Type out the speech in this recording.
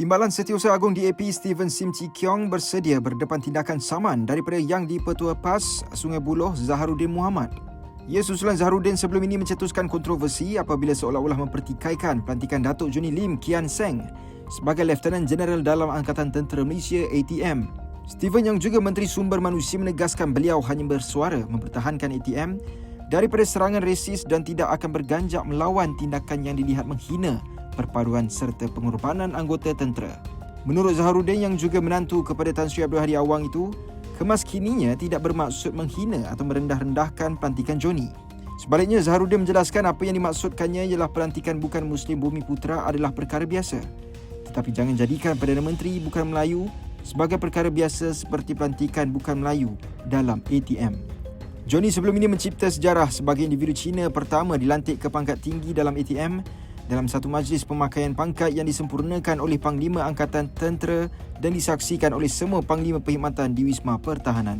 Timbalan Setiausaha Agung DAP Stephen Sim Chi Kiong bersedia berdepan tindakan saman daripada Yang di-Pertua PAS Sungai Buloh Zaharuddin Muhammad. Ia susulan Zaharuddin sebelum ini mencetuskan kontroversi apabila seolah-olah mempertikaikan pelantikan Datuk Juni Lim Kian Seng sebagai Lieutenant Jeneral dalam Angkatan Tentera Malaysia ATM. Stephen yang juga Menteri Sumber Manusia menegaskan beliau hanya bersuara mempertahankan ATM daripada serangan resis dan tidak akan berganjak melawan tindakan yang dilihat menghina perpaduan serta pengorbanan anggota tentera. Menurut Zaharuddin yang juga menantu kepada Tan Sri Abdul Hadi Awang itu, kemas kininya tidak bermaksud menghina atau merendah-rendahkan pelantikan Joni. Sebaliknya, Zaharuddin menjelaskan apa yang dimaksudkannya ialah pelantikan bukan Muslim Bumi Putra adalah perkara biasa. Tetapi jangan jadikan Perdana Menteri bukan Melayu sebagai perkara biasa seperti pelantikan bukan Melayu dalam ATM. Johnny sebelum ini mencipta sejarah sebagai individu Cina pertama dilantik ke pangkat tinggi dalam ATM dalam satu majlis pemakaian pangkat yang disempurnakan oleh Panglima Angkatan Tentera dan disaksikan oleh semua Panglima Perkhidmatan di Wisma Pertahanan.